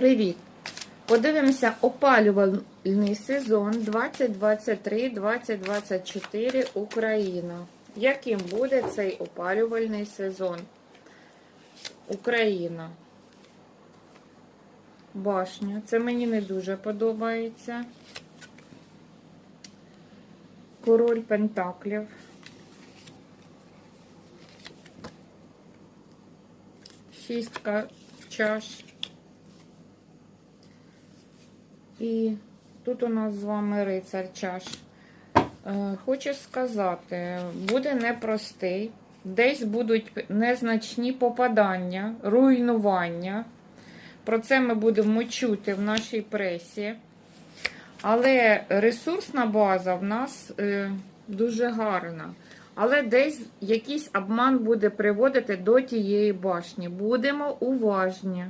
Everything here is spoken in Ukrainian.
Привіт! Подивимося опалювальний сезон 2023-2024 Україна. Яким буде цей опалювальний сезон? Україна. Башня. Це мені не дуже подобається. Король Пентаклів. Шістка чаш. І тут у нас з вами рицар чаш. Е, Хочу сказати, буде непростий. Десь будуть незначні попадання, руйнування. Про це ми будемо чути в нашій пресі. Але ресурсна база в нас е, дуже гарна. Але десь якийсь обман буде приводити до тієї башні. Будемо уважні.